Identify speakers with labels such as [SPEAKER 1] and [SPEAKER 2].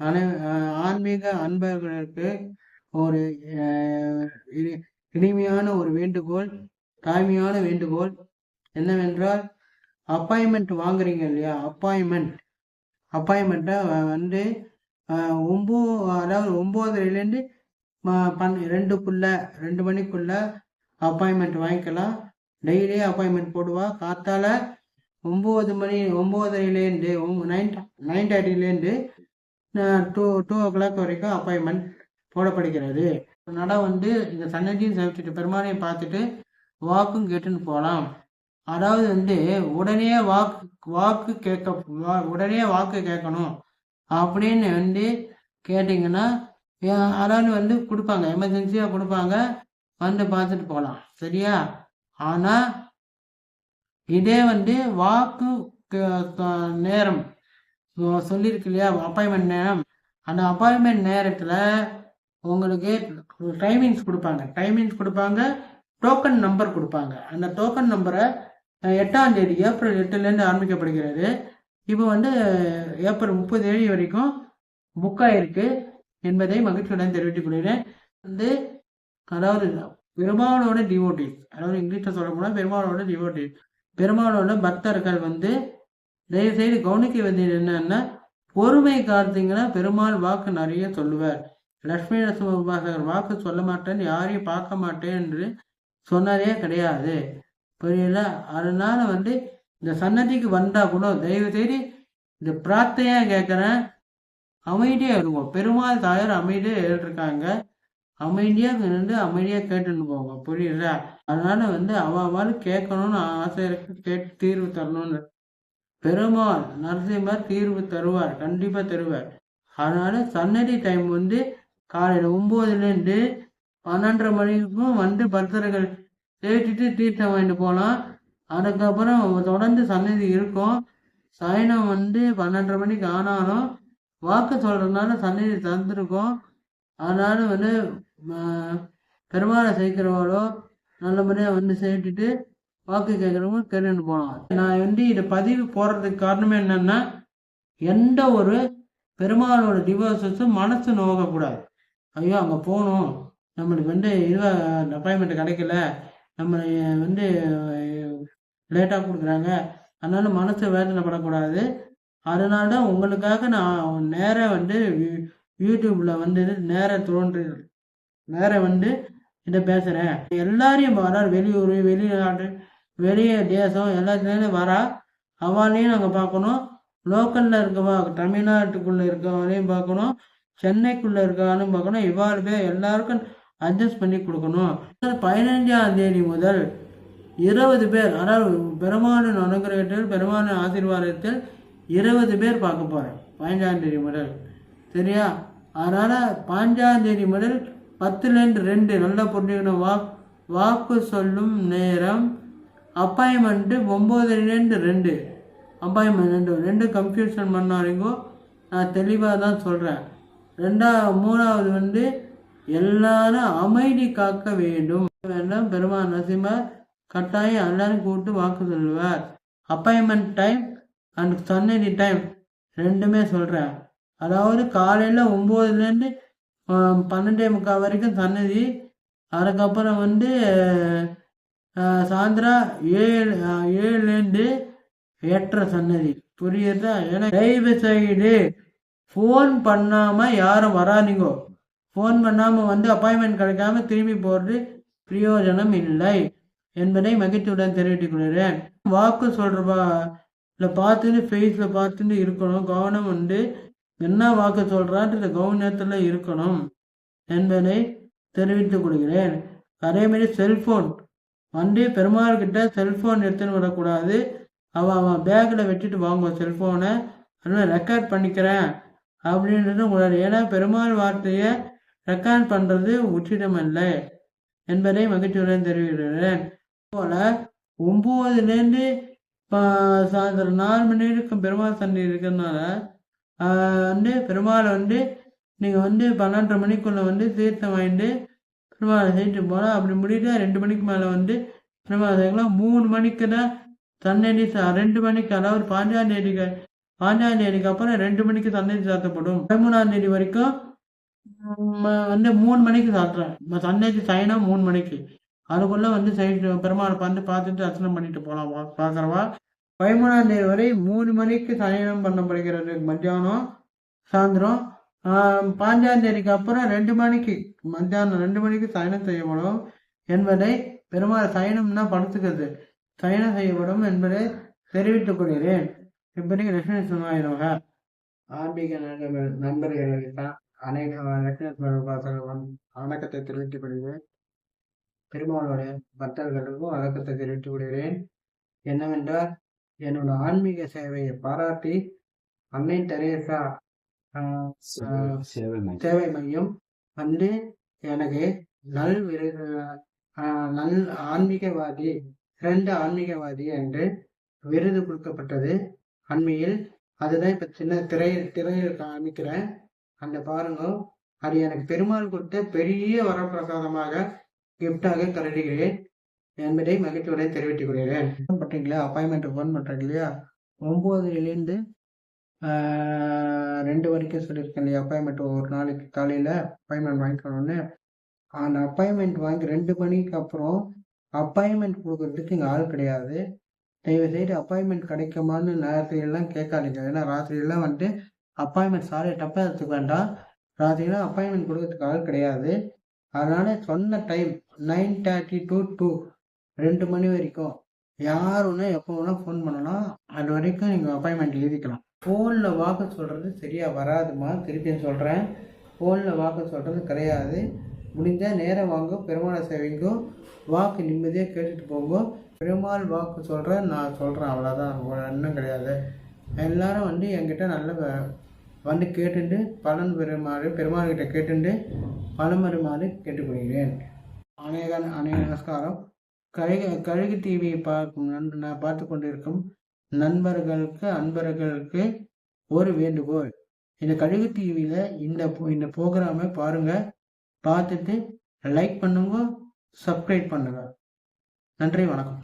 [SPEAKER 1] அனை ஆன்மீக அன்பர்களுக்கு ஒரு இனிமையான ஒரு வேண்டுகோள் தாய்மையான வேண்டுகோள் என்னவென்றால் அப்பாயின்மெண்ட் வாங்குறீங்க இல்லையா? அப்பாயின்மெண்ட் அப்பாயின்மெண்ட்டை வந்து ஒம்போ அதாவது ஒம்போதுலேருந்து பன் ரெண்டுக்குள்ள ரெண்டு மணிக்குள்ள அப்பாயின்மெண்ட் வாங்கிக்கலாம். டெய்லி அப்பாயின்மெண்ட் போடுவா. காத்தால ஒம்பது மணி ஒம்போதரைலேருந்து நைன் நைன் தேர்ட்டிலேருந்து டூ டூ ஓ கிளாக் வரைக்கும் அப்பாயின்மெண்ட் போடப்படுகிறது. அதனால் வந்து இந்த சன்னதியும் செலுத்திட்டு பெருமானையும் பார்த்துட்டு வாக்கும் கேட்டுன்னு போகலாம் அதாவது வந்து உடனே வாக்கு வாக்கு கேட்க உடனே வாக்கு கேட்கணும். அப்படின்னு வந்து கேட்டிங்கன்னா அதாவது வந்து கொடுப்பாங்க எமர்ஜென்சியாக கொடுப்பாங்க வந்து பார்த்துட்டு போகலாம் சரியா? ஆனால் இதே வந்து வாக்கு நேரம் சொல்லியிருக்கு இல்லையா அப்பாயின்மெண்ட் நேரம். அந்த அப்பாயின்மெண்ட் நேரத்தில் உங்களுக்கு டைமிங்ஸ் கொடுப்பாங்க. டைமிங்ஸ் கொடுப்பாங்க டோக்கன் நம்பர் கொடுப்பாங்க. அந்த டோக்கன் நம்பரை எட்டாம் தேதி ஏப்ரல் எட்டுலேருந்து ஆரம்பிக்கப்படுகிறது. இப்போ வந்து ஏப்ரல் முப்பது தேதி வரைக்கும் புக் ஆகிருக்கு என்பதை மகிழ்ச்சியுடன் தெரிவித்துக் கொள்கிறேன். வந்து அதாவது பெருமாளோட டிவோட்டிஸ் அதாவது இங்கிலீஷில் சொல்ல போனால் பெருமாளோட டிவோட்டிஸ் பெருமாளோட பக்தர்கள் வந்து தயவுசெய்து கவனிக்க வேண்டியது என்னன்னா பொறுமை காத்தீங்கன்னா பெருமாள் வாக்கு நிறைய சொல்லுவார். லட்சுமி நரசிம்மபாசகர் வாக்கு சொல்ல மாட்டேன்னு யாரையும் பார்க்க மாட்டேன் என்று சொன்னதே கிடையாது. புரியல அதனால வந்து இந்த சன்னதிக்கு வந்தா கூட தயவு செய்து இந்த பிரார்த்தையா கேட்குறேன் அமைதியா இருக்கும் பெருமாள் தாயார் அமைதியா ஏற்றிருக்காங்க அமைதியா நின்று அமைதியா கேட்டுன்னு போங்க. புரியல அதனால வந்து அவள் கேட்கணும்னு ஆசை இருக்கு. கேட்டு தீர்வு தரணும்னு. பெருமாள் நரசிம்மர் தீர்வு தருவார் கண்டிப்பா தருவார். அதனால சன்னதி டைம் வந்து காலையில ஒம்போதுலேருந்து பன்னெண்டரை மணிக்கும் வந்து பக்தர்கள் சேர்த்துட்டு தீர்த்தம் வாங்கிட்டு போகலாம். அதுக்கப்புறம் தொடர்ந்து சன்னதி இருக்கும். சயனம் வந்து பன்னெண்டரை மணிக்கு ஆனாலும் வாக்கு சொல்றதுனால சன்னதி தந்துருக்கோம். அதனால வந்து பெருமாளை சேர்க்கிறவாளோ நல்லபடியாக வந்து சேர்த்துட்டு வாக்கு கேட்குறவங்க கேட்டுன்னு போகலாம் நான் வந்து இதை பதிவு போடுறதுக்கு காரணமே என்னன்னா எந்த ஒரு பெருமாளோட டிவோர்ஸஸும் மனசு நோகக்கூடாது. ஐயோ அங்கே போகணும். நம்மளுக்கு வந்து இதுவாக அப்பாயின்மெண்ட் கிடைக்கல. நம்ம வந்து லேட்டாக கொடுக்குறாங்க. அதனால மனசு வேதனைப்படக்கூடாது. அதனால தான் உங்களுக்காக நான் நேராக வந்து யூடியூப்பில் வந்து நேராக தோன்று நேராக வந்து இதை பேசுகிறேன் எல்லாரையும் வரா வெளியூர் வெளிநாடு வெளியே தேசம் எல்லாத்துலேருந்து வரா. அவளையும் நாங்கள் பார்க்கணும். லோக்கலில் இருக்கவா தமிழ்நாட்டுக்குள்ளே இருக்கவங்களையும் பார்க்கணும். சென்னைக்குள்ளே இருக்கவனையும் பார்க்கணும். இவ்வாறு பேர் எல்லாருக்கும் அட்ஜஸ்ட் பண்ணி கொடுக்கணும். பதினஞ்சாம் தேதி முதல் இருபது பேர் அதாவது பெருமானின் அனுகிரகத்தில் பெருமானின் ஆசீர்வாதத்தில் இருபது பேர் பார்க்க போகிறேன் பதினஞ்சாம் தேதி முதல். சரியா? அதனால் பதினஞ்சாம் தேதி முதல் பத்துலேருந்து ரெண்டு நல்லா புரிஞ்சுக்கணும் வா வாக்கு சொல்லும் நேரம் அப்பாயின்மெண்ட்டு ஒம்பது ரெண்டு அப்பாயின்மெண்ட் ரெண்டு ரெண்டு கன்ஃபியூஷன் பண்ணாதீங்கோ. நான் தெளிவாக தான் சொல்கிறேன் ரெண்டா மூணாவது வந்து எல்லாரும் அமைதி காக்க வேண்டும். வேண்டாம் பெருமாள் நரசிம்மர் கட்டாயம் எல்லாரும் கூப்பிட்டு வாக்கு சொல்லுவார். அப்பாயின்மெண்ட் டைம் அண்ட் சன்னதி டைம் ரெண்டுமே சொல்கிறேன் அதாவது காலையில் ஒம்போதுலேருந்து பன்னெண்டே முக்கால் வரைக்கும் சன்னதி. அதுக்கப்புறம் வந்து சாயந்தரம் ஏழு ஏழுலேருந்து ஏற்ற சன்னதி. புரியுதா? ஏன்னா தயவு செய்து ஃபோன் பண்ணாமல் யாரும் வராதிங்கோ. ஃபோன் பண்ணாமல் வந்து அப்பாயின்மெண்ட் கிடைக்காம திரும்பி போகிறது பிரயோஜனம் இல்லை என்பதை மகிழ்ச்சியுடன் தெரிவித்துக் கொள்கிறேன். வாக்கு சொல்கிறப்பா இல்லை பார்த்துன்னு ஃபேஸில் பார்த்துட்டு இருக்கணும். கவனம் வந்து என்ன வாக்கு சொல்கிறான்ற கவனத்தில் இருக்கணும் என்பதை தெரிவித்துக் கொள்கிறேன். அதேமாரி செல்ஃபோன் வந்து பெருமாள் கிட்ட செல்ஃபோன் எடுத்துன்னு வரக்கூடாது. அவன் அவன் பேக்கில் வச்சுட்டு வாங்குவான் செல்ஃபோனை அதனால் ரெக்கார்ட் பண்ணிக்கிறேன். அப்படின்றது உங்களால் ஏன்னா பெருமாள் வார்த்தையை ரெக்கார்ட் பண்ணுறது உச்சிதமல்ல என்பதை மகிழ்ச்சியுடன் தெரிவிக்கிறேன். போல ஒம்போதுலேருந்து சாயந்தரம் நாலு மணி வரைக்கும் பெருமாள் சண்டை இருக்கிறதுனால வந்து பெருமாளை வந்து நீங்கள் வந்து பன்னெண்டரை மணிக்குள்ளே வந்து தீர்த்தம் வாங்கிட்டு பெருமாளை செய்யிட்டு போகலாம் அப்படி முடியுது ரெண்டு மணிக்கு மேலே வந்து பெருமாள் செய்யலாம் மூணு மணிக்கு தான் சா ரெண்டு மணிக்கு அதாவது பாஞ்சாம் தேதி பாஞ்சாம் தேதிக்கு அப்புறம் ரெண்டு மணிக்கு சன்னதி சாத்தப்படும். பதிமூணாம் தேதி வரைக்கும் வந்து மூணு மணிக்கு சாத்துறேன் சன்னதி சயனம் மூணு மணிக்கு. அதுக்குள்ளே வந்து சைடு பெருமாளை வந்து பார்த்துட்டு அர்ச்சனை பண்ணிட்டு போகலாம் பார்க்குறவா. பதிமூணாம் தேதி வரை மூணு மணிக்கு சயனம் பண்ணப்படுகிறது. மத்தியானம் சாயந்தரம் பாஞ்சாம் தேதிக்கு அப்புறம் ரெண்டு மணிக்கு மத்தியானம் ரெண்டு மணிக்கு சயனம் செய்யப்படும் என்பதை பெருமாள் சயனம்னா படுத்துக்கிறது. சயனம் செய்யப்படும் என்பதை தெரிவித்துக் கொள்கிறேன். இப்படி லட்சுமி சுமாயிரோக ஆன்மீக நண்பர்களுக்கு தான் அநேக லட்சுமி வணக்கத்தை தெரிவித்துக் கொள்கிறேன். பெருமாளுடைய பக்தர்களுக்கும் வணக்கத்தை தெரிவித்துக் கொள்கிறேன். என்னவென்றால் என்னோட ஆன்மீக சேவையை பாராட்டி அன்னை தெரேசா சேவை மையம். வந்து எனக்கு நல் நல் ஆன்மீகவாதி சிறந்த ஆன்மீகவாதி என்று விருது கொடுக்கப்பட்டது. அண்மையில் அதுதான் இப்ப சின்ன திரை திரையில் காமிக்கிறேன். அந்த பாருங்க. அது எனக்கு பெருமாள் கொடுத்த பெரிய வரப்பிரசாதமாக கிஃப்டாக கருதுகிறேன். என்பதை மகிழ்ச்சியுடன் தெரிவித்துக் கொள்கிறேன். பண்றீங்களா? அப்பாயின்மெண்ட் ஃபோன் பண்றீங்க இல்லையா? ஒன்பதுலேருந்து ரெண்டு வரைக்கும் சொல்லியிருக்கேன் இல்லையா? அப்பாயின்மெண்ட் ஒரு நாளைக்கு காலையில் அப்பாயின்மெண்ட் வாங்கிக்கணும்னு. அந்த அப்பாயின்மெண்ட் வாங்கி ரெண்டு மணிக்கு அப்புறம் அப்பாயின்மெண்ட் கொடுக்கறதுக்கு இங்கே ஆள் கிடையாது. தயவுசெய்து அப்பாயின்மெண்ட் கிடைக்குமான்னு நேரத்திலாம் கேட்காதீங்க. ஏன்னா ராத்திரியெல்லாம் வந்துட்டு அப்பாயின்மெண்ட் சாரி டப்பாக எடுத்துக்க வேண்டாம். ராத்திரியெல்லாம் அப்பாயின்மெண்ட் கொடுக்கறதுக்கு ஆள் கிடையாது. அதனால் சொன்ன time nine thirty to two ரெண்டு மணி வரைக்கும். யார் ஒன்று எப்போ வேணால் ஃபோன் பண்ணலாம். அது வரைக்கும் நீங்கள் அப்பாயின்மெண்ட் எழுதிக்கலாம். ஃபோனில் வாக்கு சொல்கிறது சரியாக வராதுமா? திருப்பியும் சொல்கிறேன் ஃபோனில் வாக்கு சொல்கிறது கிடையாது. முடிஞ்சால் நேரம் வாங்க பெருமாளை சேவைங்கோ. வாக்கு நிம்மதியாக கேட்டுட்டு போங்க. பெருமாள் வாக்கு சொல்கிறேன் நான் சொல்கிறேன் அவ்வளோதான் ஒன்றும் கிடையாது. எல்லாரும் வந்து என்கிட்ட நல்ல வந்து கேட்டுண்டு பலன் பெருமாறு பெருமாள்கிட்ட கேட்டுண்டு பலன் பெறுமாறு கேட்டுக்கொள்கிறேன். அநேக அநேக நமஸ்காரம். கழுகு கழுகு டிவியை பார்க்கும் நான் பார்த்து கொண்டிருக்கும் நண்பர்களுக்கு அன்பர்களுக்கு ஒரு வேண்டுகோள். இந்த கழுகு டிவியில இந்த இந்த ப்ரோக்ராமை பாருங்க. பார்த்துட்டு லைக் பண்ணுங்க சப்ஸ்கிரைப் பண்ணுங்க. நன்றி வணக்கம்.